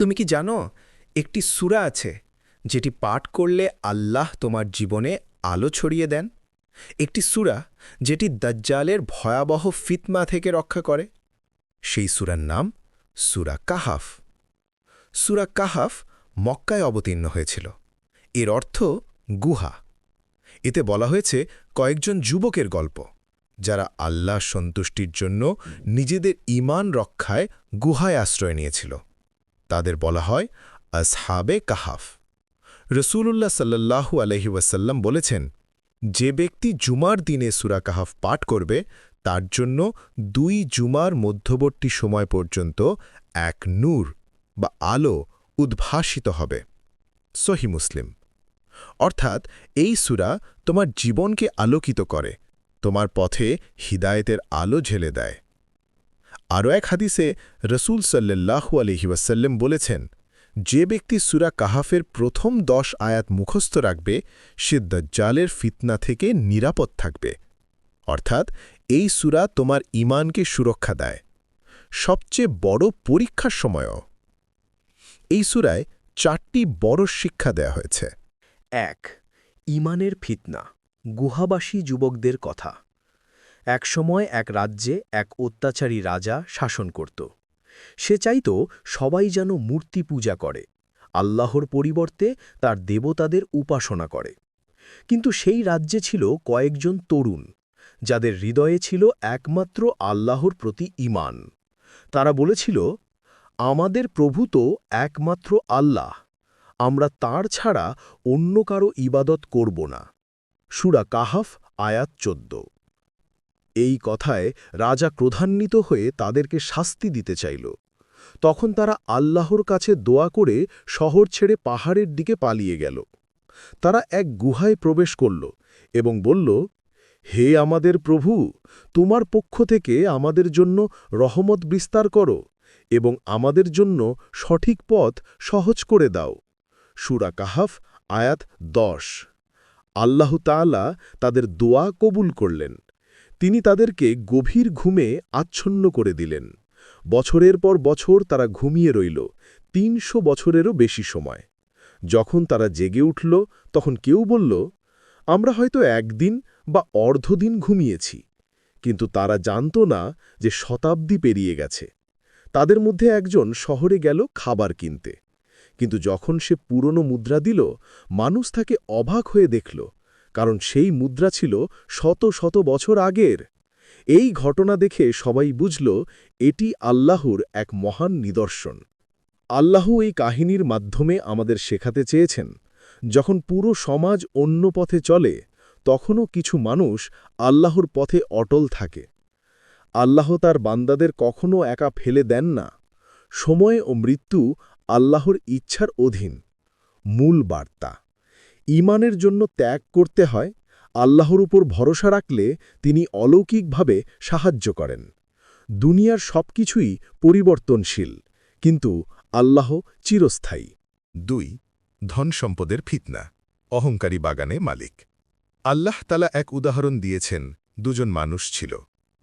তুমি কি জানো, একটি সুরা আছে, যেটি পাঠ করলে আল্লাহ তোমার জীবনে আলো ছড়িয়ে দেন? একটি সুরা যেটি দাজ্জালের ভয়াবহ ফিতমা থেকে রক্ষা করে। সেই সুরার নাম সুরা কাহাফ। সুরা কাহাফ মক্কায় অবতীর্ণ হয়েছিল। এর অর্থ গুহা। এতে বলা হয়েছে কয়েকজন যুবকের গল্প, যারা আল্লাহ সন্তুষ্টির জন্য নিজেদের ঈমান রক্ষায় গুহায় আশ্রয় নিয়েছিল। তাদের বলা হয় আসহাবে কাহাফ। রসুলুল্লাহ সাল্লাহু আলহি ওয়াসাল্লাম বলেছেন, যে ব্যক্তি জুমার দিনে সুরা কাহাফ পাঠ করবে, তার জন্য দুই জুমার মধ্যবর্তী সময় পর্যন্ত এক নূর বা আলো উদ্ভাসিত হবে। সহি মুসলিম। অর্থাৎ এই সুরা তোমার জীবনকে আলোকিত করে, তোমার পথে হিদায়েতের আলো ঝেলে দেয়। আরও এক হাদিসে রসুল সাল্লাহু আলহি ওয়াসাল্লাম বলেছেন, যে ব্যক্তি সুরা কাহাফের প্রথম দশ আয়াত মুখস্থ রাখবে, সে দজ্জালের ফিতনা থেকে নিরাপদ থাকবে। অর্থাৎ এই সুরা তোমার ইমানকে সুরক্ষা দেয়। সবচেয়ে বড় পরীক্ষার সময়ও। এই সুরায় চারটি বড় শিক্ষা দেয়া হয়েছে। এক ইমানের ফিতনা, গুহাবাসী যুবকদের কথা। একসময় এক রাজ্যে এক অত্যাচারী রাজা শাসন করত। সে চাইত সবাই যেন মূর্তি পূজা করে, আল্লাহর পরিবর্তে তার দেবতাদের উপাসনা করে। কিন্তু সেই রাজ্যে ছিল কয়েকজন তরুণ, যাদের হৃদয়ে ছিল একমাত্র আল্লাহর প্রতি ইমান তারা বলেছিল, আমাদের প্রভু তো একমাত্র আল্লাহ, আমরা তার ছাড়া অন্য কারও ইবাদত করব না। সুরা কাহাফ, আয়াত চোদ্দ। এই কথায় রাজা ক্রোধান্বিত হয়ে তাদেরকে শাস্তি দিতে চাইল। তখন তারা আল্লাহর কাছে দোয়া করে শহর ছেড়ে পাহাড়ের দিকে পালিয়ে গেল। তারা এক গুহায় প্রবেশ করল এবং বলল, হে আমাদের প্রভু, তোমার পক্ষ থেকে আমাদের জন্য রহমত বিস্তার করো এবং আমাদের জন্য সঠিক পথ সহজ করে দাও। সুরা কাহাফ, আয়াত দশ। আল্লাহ তাদের দোয়া কবুল করলেন। তিনি তাদেরকে গভীর ঘুমে আচ্ছন্ন করে দিলেন। বছরের পর বছর তারা ঘুমিয়ে রইল, তিনশো বছরেরও বেশি সময়। যখন তারা জেগে উঠল, তখন কেউ বলল, আমরা হয়তো একদিন বা অর্ধদিন ঘুমিয়েছি। কিন্তু তারা জানত না যে শতাব্দী পেরিয়ে গেছে। তাদের মধ্যে একজন শহরে গেল খাবার কিনতে। কিন্তু যখন সে পুরনো মুদ্রা দিল, মানুষ তাকে অবাক হয়ে দেখল। কারণ সেই মুদ্রা ছিল শত শত বছর আগের। এই ঘটনা দেখে সবাই বুঝল, এটি আল্লাহর এক মহান নিদর্শন। আল্লাহ এই কাহিনীর মাধ্যমে আমাদের শেখাতে চেয়েছেন, যখন পুরো সমাজ অন্য পথে চলে, তখনও কিছু মানুষ আল্লাহর পথে অটল থাকে। আল্লাহ তার বান্দাদের কখনও একা ফেলে দেন না। সময় ও মৃত্যু আল্লাহর ইচ্ছার অধীন। মূল বার্তা। ইমানের জন্য ত্যাগ করতে হয়, আল্লাহর উপর ভরসা রাখলে তিনি অলৌকিকভাবে সাহায্য করেন। দুনিয়ার সব কিছুই পরিবর্তনশীল, কিন্তু আল্লাহ চিরস্থায়ী। দুই, ধন সম্পদের ফিতনা, অহংকারী বাগানে মালিক। আল্লাহ তালা এক উদাহরণ দিয়েছেন, দুজন মানুষ ছিল।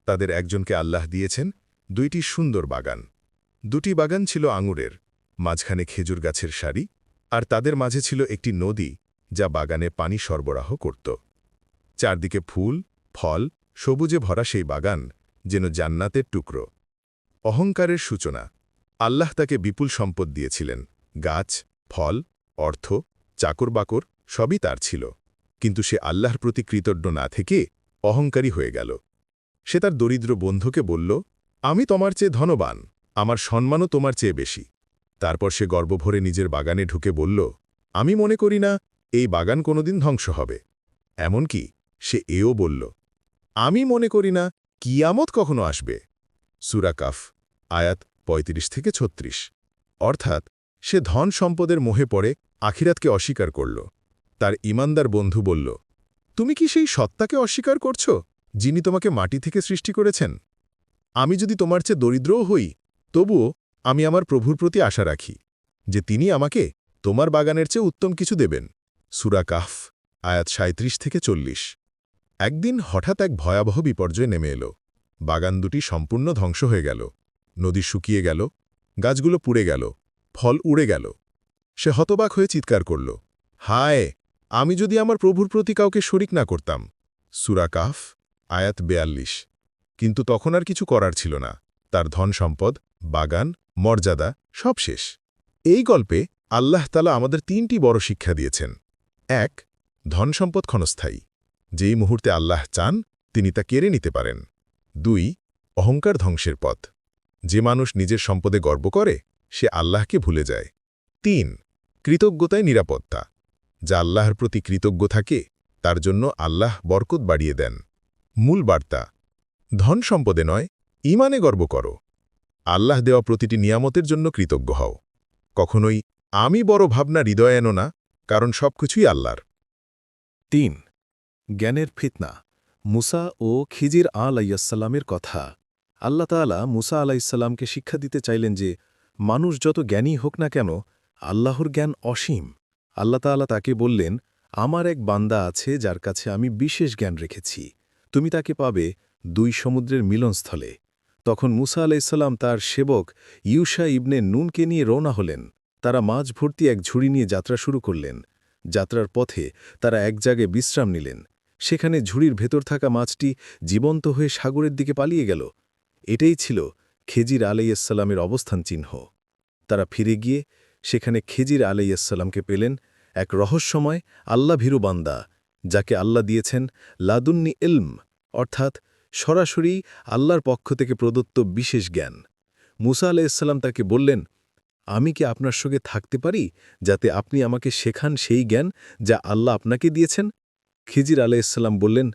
তাদের একজনকে আল্লাহ দিয়েছেন, দুইটি সুন্দর বাগান। দুটি বাগান ছিল আঙুরের, মাঝখানে খেজুর গাছের সারি, আর তাদের মাঝে ছিল একটি নদী যা বাগানে পানি সরবরাহ করত। চারদিকে ফুল, ফল, সবুজে ভরা সেই বাগান যেন জান্নাতের টুকরো। অহংকারের সূচনা। আল্লাহ তাকে বিপুল সম্পদ দিয়েছিলেন। গাছ, ফল, অর্থ, চাকর-বাকর সবই তার ছিল। কিন্তু সে আল্লাহর প্রতি কৃতজ্ঞ না থেকে অহংকারী হয়ে গেল। সে তার দরিদ্র বন্ধুকে বলল, আমি তোমার চেয়ে ধনবান, আমার সম্মানও তোমার চেয়ে বেশি। তারপর সে গর্বভরে নিজের বাগানে ঢুকে বলল, আমি মনে করি না এই বাগান কোনোদিন ধ্বংস হবে। এমনকি সে এও বলল, আমি মনে করি না, কিয়ামত কখনো আসবে। সুরাকাফ আয়াত ৩৫ থেকে ছত্রিশ। অর্থাৎ সে ধন সম্পদের মোহে পড়ে, আখিরাতকে অস্বীকার করল। তার ইমানদার বন্ধু বলল, তুমি কি সেই সত্তাকে অস্বীকার করছ, যিনি তোমাকে মাটি থেকে সৃষ্টি করেছেন? আমি যদি তোমার চেয়ে দরিদ্রও হই, তবুও আমি আমার প্রভুর প্রতি আশা রাখি, যে তিনি আমাকে তোমার বাগানের চেয়ে উত্তম কিছু দেবেন। সুরা কাফ আয়াত সাঁত্রিশ থেকে চল্লিশ। একদিন হঠাৎ এক ভয়াবহ বিপর্যয় নেমে এলো। বাগান দুটি সম্পূর্ণ ধ্বংস হয়ে গেল। নদী শুকিয়ে গেল, গাছগুলো পুড়ে গেল, ফল উড়ে গেল। সে হতবাক হয়ে চিৎকার করল, হায়, আমি যদি আমার প্রভুর প্রতি কাউকে শরিক না করতাম। সুরা কাফ আয়াত বেয়াল্লিশ। কিন্তু তখন আর কিছু করার ছিল না। তার ধন সম্পদ, বাগান, মর্যাদা সব শেষ। এই গল্পে আল্লাহ তালা আমাদের তিনটি বড় শিক্ষা দিয়েছেন। এক ধন সম্পদ ক্ষণস্থায়ী, যেই মুহূর্তে আল্লাহ চান, তিনি তা কেড়ে নিতে পারেন। দুই, অহংকার ধ্বংসের পথ, যে মানুষ নিজের সম্পদে গর্ব করে, সে আল্লাহকে ভুলে যায়। তিন, কৃতজ্ঞতায় নিরাপত্তা, যা আল্লাহর প্রতি কৃতজ্ঞ থাকে, তার জন্য আল্লাহ বরকত বাড়িয়ে দেন। মূল বার্তা ধন সম্পদে নয় ইমানে গর্ব করো। আল্লাহ দেওয়া প্রতিটি নিয়ামতের জন্য কৃতজ্ঞ হও। কখনোই আমি বড় ভাবনা হৃদয় এনো না কারণ সবকিছুই আল্লাহর। তিন, জ্ঞানের ফিতনা। মুসা ও খিজির আলাইসাল্লামের কথা। আল্লাহ তাআলা মুসা আলাইসাল্লামকে শিক্ষা দিতে চাইলেন যে, মানুষ যত জ্ঞানী হোক না কেন, আল্লাহর জ্ঞান অসীম। আল্লাহ তাআলা তাকে বললেন, আমার এক বান্দা আছে যার কাছে আমি বিশেষ জ্ঞান রেখেছি। তুমি তাকে পাবে দুই সমুদ্রের মিলনস্থলে। তখন মুসা আলাইসাল্লাম তার সেবক ইউসা ইবনে নুনকে নিয়ে রওনা হলেন। তারা মাঝ ভর্তি এক ঝুড়ি নিয়ে যাত্রা শুরু করলেন। যাত্রার পথে তারা এক জায়গায় বিশ্রাম নিলেন। সেখানে ঝুড়ির ভেতর থাকা মাছটি জীবন্ত হয়ে সাগরের দিকে পালিয়ে গেল। এটাই ছিল খেজির আলাইসাল্লামের অবস্থান চিহ্ন। তারা ফিরে গিয়ে সেখানে খেজির আলাইসাল্লামকে পেলেন এক রহস্যময়, আল্লাভীরু বান্দা, যাকে আল্লাহ দিয়েছেন লাদুন্নি ইলম, অর্থাৎ সরাসরি আল্লাহর পক্ষ থেকে প্রদত্ত বিশেষ জ্ঞান। মুসা আলাইসাল্লাম তাকে বললেন আমি কি আপনার সঙ্গে থাকতে পারি যাতে আপনি আমাকে শেখান সেই জ্ঞান যা আল্লাহ আপনাকে দিয়েছেন? খিজির আলাইসাল্লাম বললেন,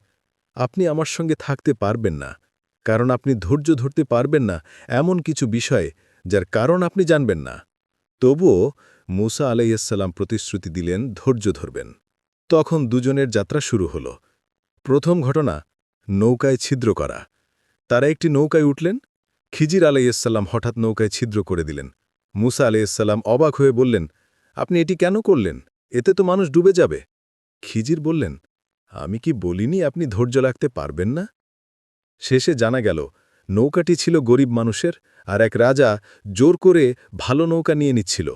আপনি আমার সঙ্গে থাকতে পারবেন না, কারণ আপনি ধৈর্য ধরতে পারবেন না এমন কিছু বিষয় যার কারণ আপনি জানবেন না। তবুও মুসা আলাইসাল্লাম প্রতিশ্রুতি দিলেন, ধৈর্য ধরবেন। তখন দুজনের যাত্রা শুরু হল। প্রথম ঘটনা, নৌকায় ছিদ্র করা। তারা একটি নৌকায় উঠলেন। খিজির আলাইসাল্লাম হঠাৎ নৌকায় ছিদ্র করে দিলেন। মুসা আলাইসাল্লাম অবাক হয়ে বললেন, আপনি এটি কেন করলেন? এতে তো মানুষ ডুবে যাবে। খিজির বললেন, আমি কি বলিনি আপনি ধৈর্য রাখতে পারবেন না? শেষে জানা গেল, নৌকাটি ছিল গরিব মানুষের আর এক রাজা জোর করে ভালো নৌকা নিয়ে নিচ্ছিল।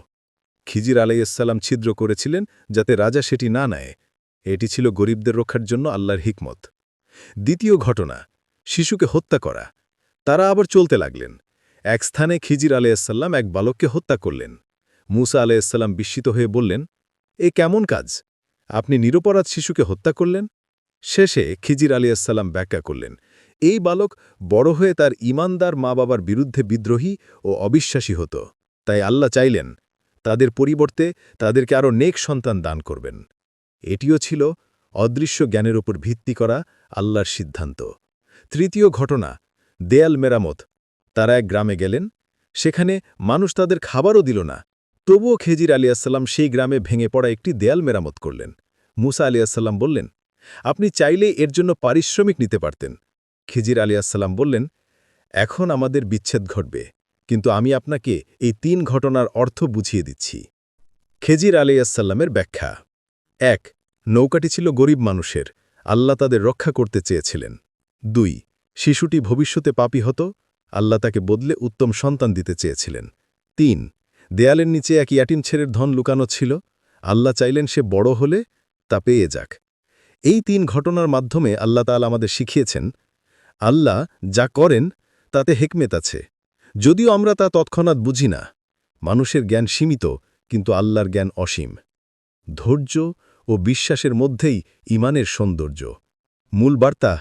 খিজির আলাইসাল্লাম ছিদ্র করেছিলেন যাতে রাজা সেটি না নেয়। এটি ছিল গরিবদের রক্ষার জন্য আল্লাহর হিকমত। দ্বিতীয় ঘটনা, শিশুকে হত্যা করা। তারা আবার চলতে লাগলেন। এক স্থানে খিজির আলাইসাল্লাম এক বালককে হত্যা করলেন। মুসা আলাইসাল্লাম বিস্মিত হয়ে বললেন, এ কেমন কাজ? আপনি নিরপরাধ শিশুকে হত্যা করলেন? শেষে খিজির আলিয়াসাল্লাম ব্যাখ্যা করলেন, এই বালক বড় হয়ে তার ইমানদার মা বাবার বিরুদ্ধে বিদ্রোহী ও অবিশ্বাসী হতো। তাই আল্লাহ চাইলেন, তাদের পরিবর্তে তাদেরকে আরও নেক সন্তান দান করবেন। এটিও ছিল অদৃশ্য জ্ঞানের ওপর ভিত্তি করা আল্লাহর সিদ্ধান্ত। তৃতীয় ঘটনা, দেয়াল মেরামত। তারা এক গ্রামে গেলেন, সেখানে মানুষ তাদের খাবারও দিল না। তবুও খেজির আলিয়াসাল্লাম সেই গ্রামে ভেঙে পড়া একটি দেয়াল মেরামত করলেন। মুসা আলিয়াসাল্লাম বললেন, আপনি চাইলে এর জন্য পারিশ্রমিক নিতে পারতেন। খিজির আলিয়াসাল্লাম বললেন, এখন আমাদের বিচ্ছেদ ঘটবে, কিন্তু আমি আপনাকে এই তিন ঘটনার অর্থ বুঝিয়ে দিচ্ছি। খেজির আলিয়াসাল্লামের ব্যাখ্যা। এক, নৌকাটি ছিল গরিব মানুষের, আল্লাহ তাদের রক্ষা করতে চেয়েছিলেন। দুই, শিশুটি ভবিষ্যতে পাপি হতো। আল্লাহ তাকে বদলে উত্তম সন্তান দিতে চেয়েছিলেন। তিন, দেয়ালের নিচে এক ইয়াটিম ছেলের ধন লুকানো ছিল। আল্লাহ চাইলেন সে বড় হলে তা পেয়ে যাক। এই তিন ঘটনার মাধ্যমে আল্লাহ তাল আমাদের শিখিয়েছেন, আল্লাহ যা করেন তাতে হেকমেত আছে। যদিও আমরা তা তৎক্ষণাৎ বুঝি না। মানুষের জ্ঞান সীমিত, কিন্তু আল্লাহর জ্ঞান অসীম। ধৈর্য ও বিশ্বাসের মধ্যেই ইমানের সৌন্দর্য। মূল বার্তা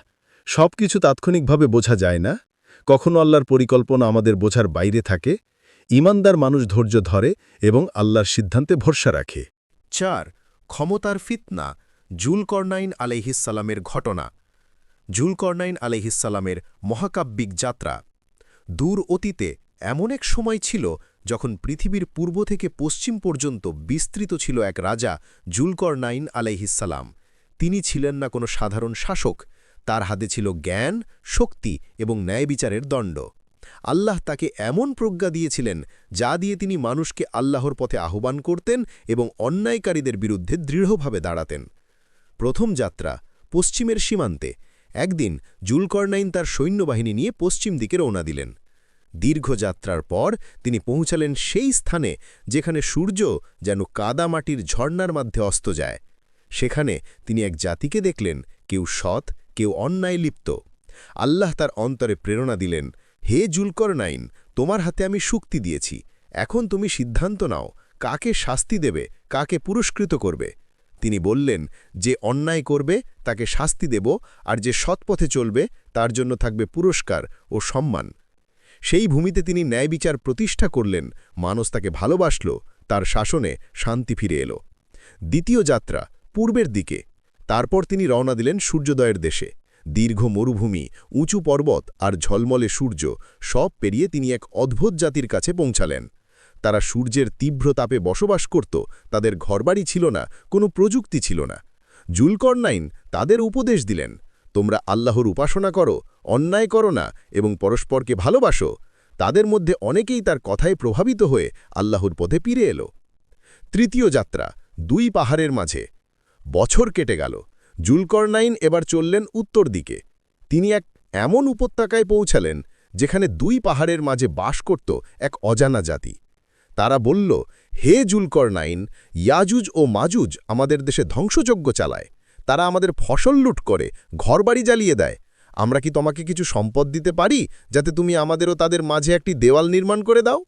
সব কিছু তাৎক্ষণিকভাবে বোঝা যায় না? কখনো আল্লাহর পরিকল্পনা আমাদের বোঝার বাইরে থাকে, ইমানদার মানুষ ধৈর্য ধরে এবং আল্লাহর সিদ্ধান্তে ভরসা রাখে। চার, ক্ষমতার ফিতনা, জুলকর্নাইন আলাইহিসালামের ঘটনা। জুলকর্নাইন আলাইহিসালামের মহাকাব্যিক যাত্রা। দূর অতীতে এমন এক সময় ছিল যখন পৃথিবীর পূর্ব থেকে পশ্চিম পর্যন্ত বিস্তৃত ছিল এক রাজা জুলকর্নাইন আলাইহিসালাম তিনি ছিলেন না কোনো সাধারণ শাসক তার হাতে ছিল জ্ঞান, শক্তি এবং ন্যায় বিচারের দণ্ড। আল্লাহ তাকে এমন প্রজ্ঞা দিয়েছিলেন, যা দিয়ে তিনি মানুষকে আল্লাহর পথে আহ্বান করতেন এবং অন্যায়কারীদের বিরুদ্ধে দৃঢ়ভাবে দাঁড়াতেন। প্রথম যাত্রা, পশ্চিমের সীমান্তে। একদিন জুলকর্নাইন তার সৈন্যবাহিনী নিয়ে পশ্চিম দিকে রওনা দিলেন। দীর্ঘ যাত্রার পর তিনি পৌঁছালেন সেই স্থানে, যেখানে সূর্য যেন কাদামাটির ঝর্ণার মধ্যে অস্ত যায়। সেখানে তিনি এক জাতিকে দেখলেন, কেউ সৎ কেউ অন্যায় লিপ্ত। আল্লাহ তার অন্তরে প্রেরণা দিলেন, হে জুলকর নাইন তোমার হাতে আমি শুক্তি দিয়েছি। এখন তুমি সিদ্ধান্ত নাও, কাকে শাস্তি দেবে, কাকে পুরস্কৃত করবে? তিনি বললেন, যে অন্যায় করবে, তাকে শাস্তি দেব, আর যে সৎপথে চলবে, তার জন্য থাকবে পুরস্কার ও সম্মান। সেই ভূমিতে তিনি ন্যায় বিচার প্রতিষ্ঠা করলেন মানুষ তাকে ভালোবাসল, তার শাসনে শান্তি ফিরে এলো। দ্বিতীয় যাত্রা, পূর্বের দিকে। তারপর তিনি রওনা দিলেন সূর্যোদয়ের দেশে। দীর্ঘ মরুভূমি, উঁচু পর্বত আর ঝলমলে সূর্য, সব পেরিয়ে তিনি এক অদ্ভুত জাতির কাছে পৌঁছালেন। তারা সূর্যের তীব্র তাপে বসবাস করত, তাদের ঘরবাড়ি ছিল না, কোনো প্রযুক্তি ছিল না। জুলকর্নাইন তাদের উপদেশ দিলেন, তোমরা আল্লাহর উপাসনা করো, অন্যায় করো না এবং পরস্পরকে ভালোবাসো। তাদের মধ্যে অনেকেই তার কথায় প্রভাবিত হয়ে আল্লাহর পথে ফিরে এলো। তৃতীয় যাত্রা, দুই পাহাড়ের মাঝে। বছর কেটে গেল। জুলকর্নাইন এবার চললেন উত্তর দিকে। তিনি এক এমন উপত্যকায় পৌঁছালেন, যেখানে দুই পাহাড়ের মাঝে বাস করত এক অজানা জাতি। তারা বলল, হে জুলকর্নাইন, ইয়াজুজ ও মাজুজ আমাদের দেশে ধ্বংসযজ্ঞ চালায়। তারা আমাদের ফসল লুট করে, ঘরবাড়ি জ্বালিয়ে দেয়। আমরা কি তোমাকে কিছু সম্পদ দিতে পারি, যাতে তুমি আমাদেরও তাদের মাঝে একটি দেওয়াল নির্মাণ করে দাও?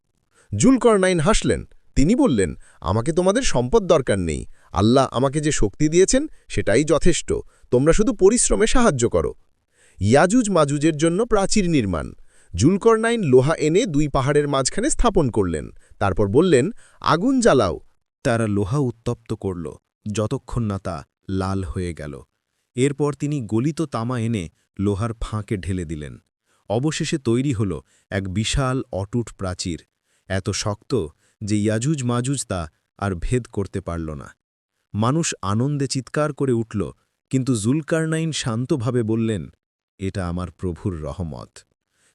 জুলকর্নাইন হাসলেন। তিনি বললেন, আমাকে তোমাদের সম্পদ দরকার নেই। আল্লাহ আমাকে যে শক্তি দিয়েছেন সেটাই যথেষ্ট। তোমরা শুধু পরিশ্রমে সাহায্য করো। ইয়াজুজ মাজুজের জন্য প্রাচীর নির্মাণ। জুলকর্নাইন লোহা এনে দুই পাহাড়ের মাঝখানে স্থাপন করলেন। তারপর বললেন, আগুন জ্বালাও। তারা লোহা উত্তপ্ত করল। যতক্ষণ না তা লাল হয়ে গেল। এরপর তিনি গলিত তামা এনে লোহার ফাঁকে ঢেলে দিলেন। অবশেষে তৈরি হল এক বিশাল অটুট প্রাচীর। এত শক্ত যে ইয়াজুজ মাজুজ তা আর ভেদ করতে পারল না। মানুষ আনন্দে চিৎকার করে উঠল, কিন্তু জুলকারনাইন শান্তভাবে বললেন, এটা আমার প্রভুর রহমত।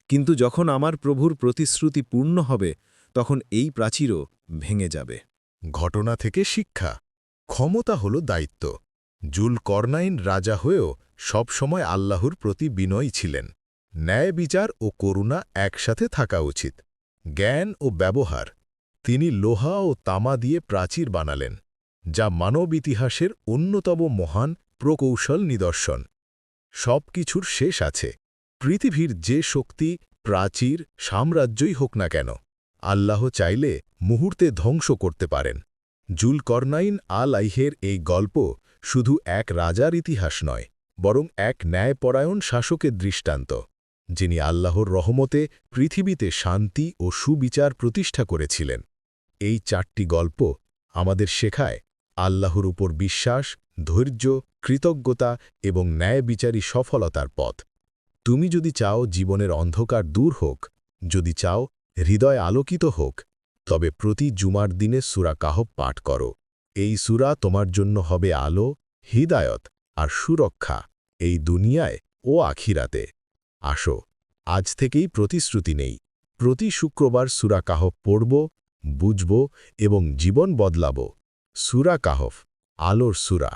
কিন্তু যখন আমার প্রভুর প্রতিশ্রুতি পূর্ণ হবে, তখন এই প্রাচীরও ভেঙে যাবে। ঘটনা থেকে শিক্ষা। ক্ষমতা হল দায়িত্ব। জুল কর্নাইন রাজা হয়েও সবসময় আল্লাহর প্রতি বিনয়ী ছিলেন। ন্যায় বিচার ও করুণা একসাথে থাকা উচিত। জ্ঞান ও ব্যবহার। তিনি লোহা ও তামা দিয়ে প্রাচীর বানালেন। যা মানব ইতিহাসের অন্যতম মহান প্রকৌশল নিদর্শন। সব কিছুর শেষ আছে। পৃথিবীর যে শক্তি প্রাচীর সাম্রাজ্যই হোক না কেন, আল্লাহ চাইলে মুহূর্তে ধ্বংস করতে পারেন। জুলকর্নাইন আল আইহের এই গল্প শুধু এক রাজার ইতিহাস নয়, বরং এক ন্যায়পরায়ণ শাসকের দৃষ্টান্ত, যিনি আল্লাহর রহমতে পৃথিবীতে শান্তি ও সুবিচার প্রতিষ্ঠা করেছিলেন। এই চারটি গল্প আমাদের শেখায় আল্লাহর উপর বিশ্বাস, ধৈর্য, কৃতজ্ঞতা এবং ন্যায় বিচারী সফলতার পথ। তুমি যদি চাও জীবনের অন্ধকার দূর হোক, যদি চাও হৃদয় আলোকিত হোক, তবে প্রতি জুমার দিনে সুরা কাহব পাঠ করো। এই সুরা তোমার জন্য হবে আলো, হিদায়ত আর সুরক্ষা এই দুনিয়ায় ও আখিরাতে। আসো, আজ থেকেই প্রতিশ্রুতি নেই। প্রতি শুক্রবার সুরা কাহব পড়ব, বুঝব এবং জীবন বদলাব। সুরা কাহফ আলোর সুরা।